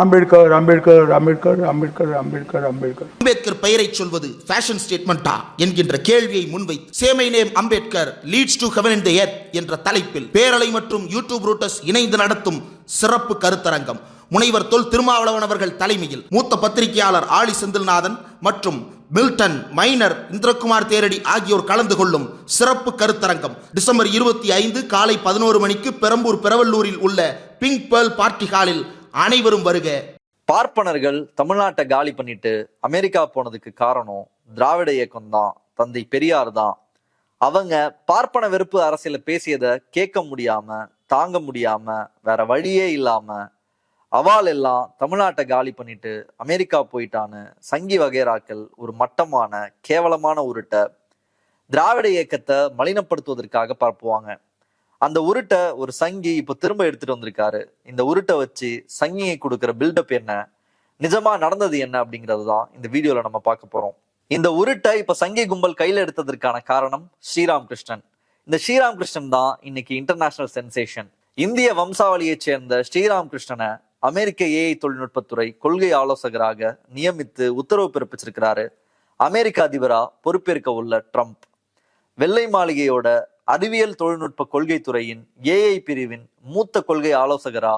அம்பேத்கர் அம்பேத்கர் அம்பேத்கர் அம்பேத்கர் அம்பேத்கர் அம்பேத்கர். அம்பேத்கர் பெயரை சொல்வது ஃபேஷன் ஸ்டேட்மெண்டா என்கின்ற கேள்வியை முன்வைத்து சேமை name Ambedkar leads to heaven in the earth என்ற தலைப்பில் பேரலை மற்றும் யூடியூப் ரூட்டர்ஸ் இணைந்து நடத்தும் சிறப்பு கருத்தரங்கம் முனைவர் தொல் திருமாவளவன் அவர்கள் தலைமையில் மூத்த பத்திரிகையாளர் ஆலி செந்தில்நாதன் மற்றும் மில்டன் மைனர் இந்திரகுமார் தேரடி ஆகியோர் கலந்து கொள்ளும் சிறப்பு கருத்தரங்கம். டிசம்பர் இருபத்தி ஐந்து காலை பதினோரு மணிக்கு பெரம்பூர் பெரவல்லூரில் உள்ள பிங்க் பேர்ல் பார்ட்டி ஹாலில் அனைவரும் வருக. பார்ப்பனர்கள் தமிழ்நாட்டை காலி பண்ணிட்டு அமெரிக்கா போனதுக்கு காரணம் திராவிட இயக்கம் தான் தந்தை பெரியார் தான். அவங்க பார்ப்பன வெறுப்பு அரசியல பேசியதை கேட்க முடியாம தாங்க முடியாம வேற வழியே இல்லாம அவால் எல்லாம் தமிழ்நாட்டை காலி பண்ணிட்டு அமெரிக்கா போயிட்டான்னு சங்கி வகைராக்கள் ஒரு மட்டமான கேவலமான உருட்டை. திராவிட இயக்கத்தை மலினப்படுத்துவதற்காக பரப்புவாங்க. அந்த உருட்டை ஒரு சங்கி இப்போ திரும்ப எடுத்துட்டு வந்திருக்காரு. இந்த உருட்டை வச்சு சங்கியை கொடுக்குற பில்டப் என்ன? நிஜமா நடந்தது என்ன அப்படிங்கிறது தான் இந்த வீடியோல நம்ம பார்க்க போறோம். இந்த உருட்டை இப்ப சங்கி கும்பல் கையில எடுத்ததற்கான காரணம் ஸ்ரீராம் கிருஷ்ணன் இந்த ஸ்ரீராம் கிருஷ்ணன் தான் இன்னைக்கு இன்டர்நேஷனல் சென்சேஷன் இந்திய வம்சாவளியைச் சேர்ந்த ஸ்ரீராம் கிருஷ்ணனை அமெரிக்க ஏஐ தொழில்நுட்பத்துறை கொள்கை ஆலோசகராக நியமித்து உத்தரவு பிறப்பிச்சிருக்கிறாரு. அமெரிக்க அதிபரா பொறுப்பேற்க உள்ள ட்ரம்ப். வெள்ளை மாளிகையோட அறிவியல் தொழில்நுட்ப கொள்கை துறையின் ஏஐ பிரிவின் மூத்த கொள்கை ஆலோசகரா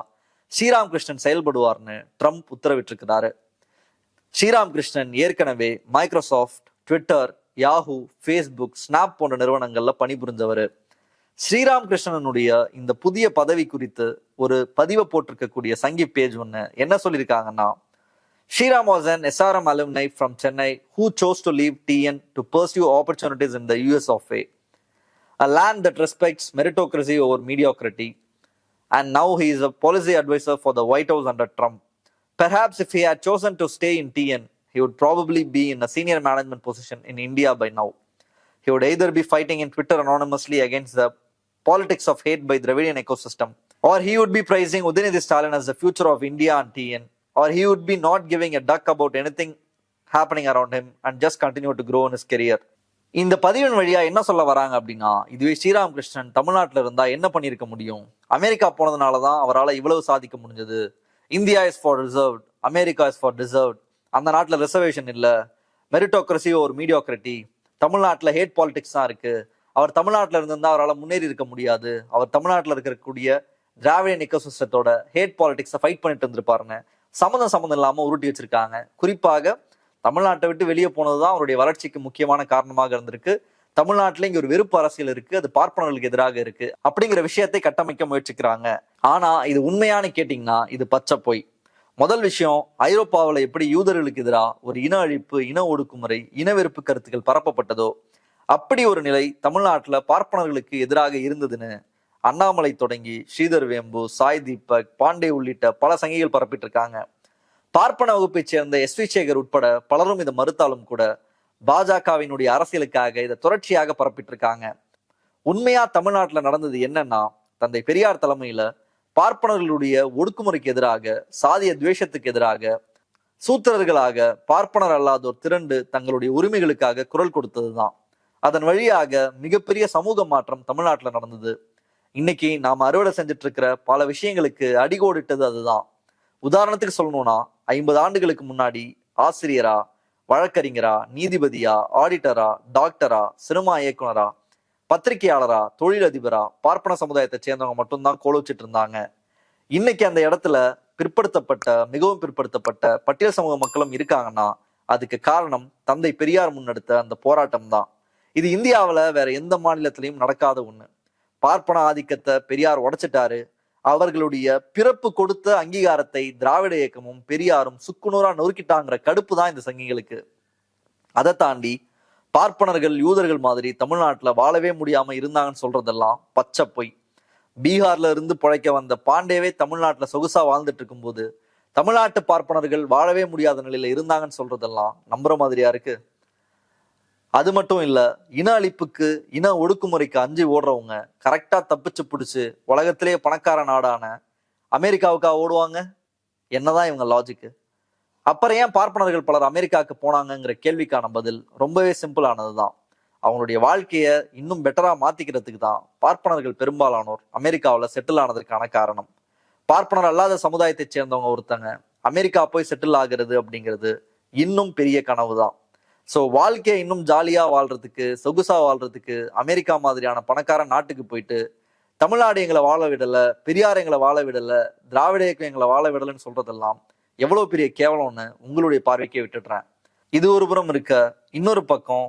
ஸ்ரீராம் கிருஷ்ணன் செயல்படுவார்னு ட்ரம்ப் உத்தரவிட்டிருக்கிறாரு. ஸ்ரீராம் கிருஷ்ணன் ஏற்கனவே Microsoft Twitter Yahoo Facebook Snap போன்ற நிறுவனங்களில் பணிபுரிஞ்சவர் ஸ்ரீராம் கிருஷ்ணனுடைய இந்த புதிய பதவி குறித்து ஒரு பதிவை போட்டிருக்கக்கூடிய சங்கி பேஜ் ஒன்று என்ன சொல்லியிருக்காங்கன்னா Sriram was an SRM alumni from Chennai who chose to leave TN to pursue opportunities in the US of a a land that respects meritocracy over mediocrity. And now he is a policy advisor for the White House under Trump. Perhaps if he had chosen to stay in TN, he would probably be in a senior management position in India by now. He would either be fighting in Twitter anonymously against the politics of hate by the Dravidian ecosystem, or he would be praising Udinidhi Stalin as the future of India and TN, or he would be not giving a duck about anything happening around him and just continue to grow in his career. இந்த பதிவின் வழியா என்ன சொல்ல வராங்க அப்படின்னா இதுவே ஸ்ரீராம் கிருஷ்ணன் தமிழ்நாட்டில் இருந்தா என்ன பண்ணியிருக்க முடியும்? அமெரிக்கா போனதுனால தான் அவரால் இவ்வளவு சாதிக்க முடிஞ்சது. India is for reserved America is for reserved அந்த நாட்டில் ரிசர்வேஷன் இல்லை. மெரிட்டோக்ரஸி ஒரு மீடியோக்ரட்டி தமிழ்நாட்டில் ஹேட் பாலிடிக்ஸ் தான் இருக்கு. அவர் தமிழ்நாட்டில் இருந்திருந்தா அவரால் முன்னேறி இருக்க முடியாது. அவர் தமிழ்நாட்டில் இருக்கக்கூடிய திராவிட எக்கோசிஸ்டத்தோட ஹேட் பாலிடிக்ஸை ஃபைட் பண்ணிட்டு இருந்திருப்பாருங்க சம்மந்தம் சம்மந்தம் இல்லாமல் உருட்டி வச்சிருக்காங்க. குறிப்பாக தமிழ்நாட்டை விட்டு வெளியே போனதுதான் அவருடைய வளர்ச்சிக்கு முக்கியமான காரணமாக இருந்திருக்கு. தமிழ்நாட்டில் இங்க ஒரு வெறுப்பு அரசியல் இருக்கு அது பார்ப்பனர்களுக்கு எதிராக இருக்கு அப்படிங்கிற விஷயத்தை கட்டமைக்க முயற்சிக்கிறாங்க. ஆனா இது உண்மையானு கேட்டீங்கன்னா இது பச்சை பொய். முதல் விஷயம் ஐரோப்பாவில் எப்படி யூதர்களுக்கு எதிராக ஒரு இன அழிப்பு இன ஒடுக்குமுறை இன வெறுப்பு கருத்துக்கள் பரப்பப்பட்டதோ அப்படி ஒரு நிலை தமிழ்நாட்டில் பார்ப்பனர்களுக்கு எதிராக இருந்ததுன்னு அண்ணாமலை தொடங்கி ஸ்ரீதர் வேம்பு சாய் தீபக் பாண்டே உள்ளிட்ட பல சங்கிகள் பரப்பிட்டு இருக்காங்க. பார்ப்பன வகுப்பைச் சேர்ந்த எஸ் வி சேகர் உட்பட பலரும் இதை மறுத்தாலும் கூட பாஜகவினுடைய அரசியலுக்காக இதை தொடர்ச்சியாக பரப்பிட்டு இருக்காங்க உண்மையா தமிழ்நாட்டில் நடந்தது என்னன்னா தந்தை பெரியார் தலைமையில பார்ப்பனர்களுடைய ஒடுக்குமுறைக்கு எதிராக சாதிய துவேஷத்துக்கு எதிராக சூத்திரர்களாக பார்ப்பனர் அல்லாதோர் திரண்டு தங்களுடைய உரிமைகளுக்காக குரல் கொடுத்ததுதான். அதன் வழியாக மிகப்பெரிய சமூக மாற்றம் தமிழ்நாட்டில் நடந்தது. இன்னைக்கு நாம் அறுவடை செஞ்சுட்டு இருக்கிற பல விஷயங்களுக்கு அடிகோடிட்டது அதுதான். உதாரணத்துக்கு சொல்லணும்னா ஐம்பது ஆண்டுகளுக்கு முன்னாடி ஆசிரியரா வழக்கறிஞரா நீதிபதியா ஆடிட்டரா டாக்டரா சினிமா இயக்குனரா பத்திரிகையாளரா தொழிலதிபரா பார்ப்பன சமுதாயத்தை சேர்ந்தவங்க மட்டும்தான் கோலோச்சிட்டு இருந்தாங்க. இன்னைக்கு அந்த இடத்துல பிற்படுத்தப்பட்ட மிகவும் பிற்படுத்தப்பட்ட பட்டியல் சமூக மக்களும் இருக்காங்கன்னா அதுக்கு காரணம் தந்தை பெரியார் முன்னெடுத்த அந்த போராட்டம் தான் இது இந்தியாவில் வேற எந்த மாநிலத்திலையும் நடக்காத ஒன்று பார்ப்பன ஆதிக்கத்தை பெரியார் உடைச்சிட்டாரு. அவர்களுடைய பிறப்பு கொடுத்த அங்கீகாரத்தை திராவிட இயக்கமும் பெரியாரும் சுக்குநூறா நொறுக்கிட்டாங்கிற கடுப்பு தான் இந்த சங்கிகளுக்கு. அதை தாண்டி பார்ப்பனர்கள் யூதர்கள் மாதிரி தமிழ்நாட்டில் வாழவே முடியாம இருந்தாங்கன்னு சொல்றதெல்லாம் பச்சை பொய். பீகார்ல இருந்து பிழைக்க வந்த பாண்டேவே தமிழ்நாட்டில் சொகுசா வாழ்ந்துட்டு இருக்கும்போது தமிழ்நாட்டு பார்ப்பனர்கள் வாழவே முடியாத நிலையில இருந்தாங்கன்னு சொல்றதெல்லாம் நம்புற மாதிரியா இருக்கு? அது மட்டும் இல்லை இன அழிப்புக்கு இன ஒடுக்குமுறைக்கு அஞ்சு ஓடுறவங்க கரெக்டாக தப்பிச்சு பிடிச்சி உலகத்திலேயே பணக்கார நாடான அமெரிக்காவுக்கா ஓடுவாங்க? என்னதான் இவங்க லாஜிக்கு அப்புறம் ஏன் பார்ப்பனர்கள் பலர் அமெரிக்காவுக்கு போனாங்கங்கிற கேள்விக்கான பதில் ரொம்பவே சிம்பிளானது தான் அவங்களுடைய வாழ்க்கையை இன்னும் பெட்டராக மாற்றிக்கிறதுக்கு தான் பார்ப்பனர்கள் பெரும்பாலானோர் அமெரிக்காவில் செட்டில் ஆனதற்கான காரணம். பார்ப்பனர் அல்லாத சமுதாயத்தைச் சேர்ந்தவங்க ஒருத்தங்க அமெரிக்கா போய் செட்டில் ஆகிறது அப்படிங்கிறது இன்னும் பெரிய கனவு தான் ஸோ வாழ்க்கையை இன்னும் ஜாலியாக வாழ்கிறதுக்கு சொகுசாக வாழ்கிறதுக்கு அமெரிக்கா மாதிரியான பணக்கார நாட்டுக்கு போயிட்டு தமிழ்நாடு எங்களை வாழ விடலை பெரியார் எங்களை வாழ விடலை திராவிட இயக்கம் எங்களை வாழ விடலைன்னு சொல்கிறதெல்லாம் எவ்வளோ பெரிய கேவலம்னு உங்களுடைய பார்வைக்கே விட்டுடுறேன். இது ஒரு புறம் இருக்க இன்னொரு பக்கம்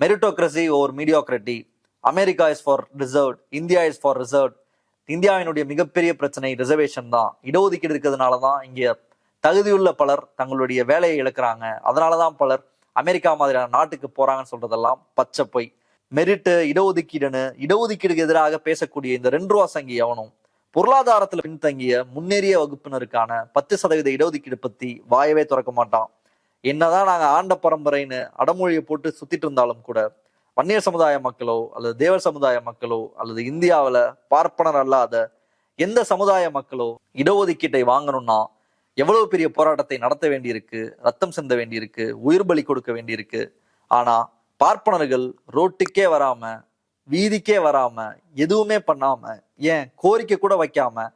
meritocracy or mediocrity America is for reserved India is for reserved இந்தியாவினுடைய மிகப்பெரிய பிரச்சனை ரிசர்வேஷன் தான். இடஒதுக்கீடு இருக்கிறதுனால தான் இங்கே தகுதியுள்ள பலர் தங்களுடைய வேலையை இழக்கிறாங்க. அதனால தான் பலர் அமெரிக்கா மாதிரியான நாட்டுக்கு போறாங்கன்னு சொல்றதெல்லாம் பச்சை பொய். மெரிட்டு இடஒதுக்கீடுன்னு இடஒதுக்கீடுக்கு எதிராக பேசக்கூடிய இந்த ரெண்டு ரூபா சங்கி எவனும் பொருளாதாரத்துல பின்தங்கிய முன்னேறிய வகுப்பினருக்கான பத்து சதவீத இடஒதுக்கீடு பத்தி வாயவே திறக்க மாட்டான். என்னதான் நாங்க ஆண்ட பரம்பரைன்னு அடமொழியை போட்டு சுத்திட்டு இருந்தாலும் கூட வன்னியர் சமுதாய மக்களோ அல்லது தேவர் சமுதாய மக்களோ அல்லது இந்தியாவில் பார்ப்பனர் அல்லாத எந்த சமுதாய மக்களோ இடஒதுக்கீட்டை வாங்கணும்னா எவ்வளவு பெரிய போராட்டத்தை நடத்த வேண்டியிருக்கு ரத்தம் சிந்த வேண்டியிருக்கு உயிர் பலி கொடுக்க வேண்டியிருக்கு. ஆனா பார்ப்பனர்கள் ரோட்டுக்கே வராம வீதிக்கே வராம எதுவுமே பண்ணாம ஏன் கோரிக்கை கூட வைக்காம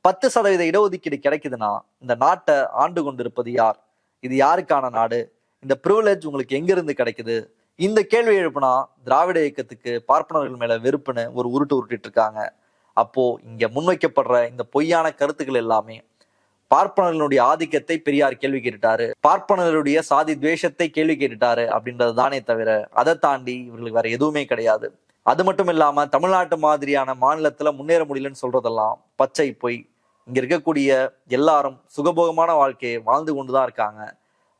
பத்து சதவீத இடஒதுக்கீடு கிடைக்குதுன்னா இந்த நாட்டை ஆண்டு கொண்டிருப்பது யார்? இது யாருக்கான நாடு? இந்த ப்ரிவிலேஜ் உங்களுக்கு எங்கிருந்து கிடைக்குது? இந்த கேள்வி எழுப்புனா திராவிட இயக்கத்துக்கு பார்ப்பனர்கள் மேல வெறுப்புன்னு ஒரு உருட்டு உருட்டிட்டு இருக்காங்க. அப்போ இங்க முன்வைக்கப்படுற இந்த பொய்யான கருத்துக்கள் எல்லாமே பார்ப்பனர்களுடைய ஆதிக்கத்தை பெரியார் கேள்வி கேட்டுட்டாரு. பார்ப்பனர்களுடைய சாதி துவேஷத்தை கேள்வி கேட்டுட்டாரு அப்படின்றது தானே தவிர அதை தாண்டி இவர்களுக்கு வேற எதுவுமே கிடையாது. அது மட்டும் இல்லாம தமிழ்நாட்டு மாதிரியான மாநிலத்துல முன்னேற முடியலன்னு சொல்றதெல்லாம் பச்சை பொய். இங்க இருக்கக்கூடிய எல்லாரும் சுகபோகமான வாழ்க்கையை வாழ்ந்து கொண்டுதான் இருக்காங்க.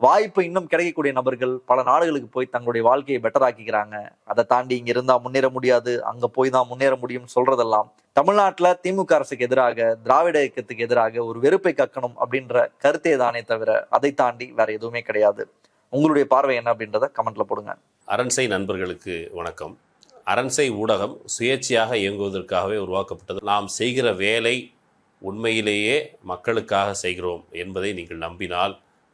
வாய்ப்பு இன்னும் கிடைக்கக்கூடிய நபர்கள் பல நாடுகளுக்கு போய் தங்களுடைய வாழ்க்கையை பெட்டர் ஆக்கிக்கிறாங்க. அதை தாண்டி இங்க இருந்தா முன்னேற முடியாது அங்க போய் தான் முன்னேற முடியும்னு சொல்றதெல்லாம் தமிழ்நாட்டில் திமுக அரசுக்கு எதிராக திராவிட இயக்கத்துக்கு எதிராக ஒரு வெறுப்பை கக்கணும் அப்படின்ற கருத்தே தானே தவிர அதை தாண்டி வேற எதுவுமே கிடையாது. உங்களுடைய பார்வை என்ன அப்படின்றத கமெண்ட்ல போடுங்க. அரண்சை நண்பர்களுக்கு வணக்கம். அரண்சை ஊடகம் சுயேட்சையாக இயங்குவதற்காகவே உருவாக்கப்பட்டது. நாம் செய்கிற வேலை உண்மையிலேயே மக்களுக்காக செய்கிறோம் என்பதை நீங்கள் நம்பினால்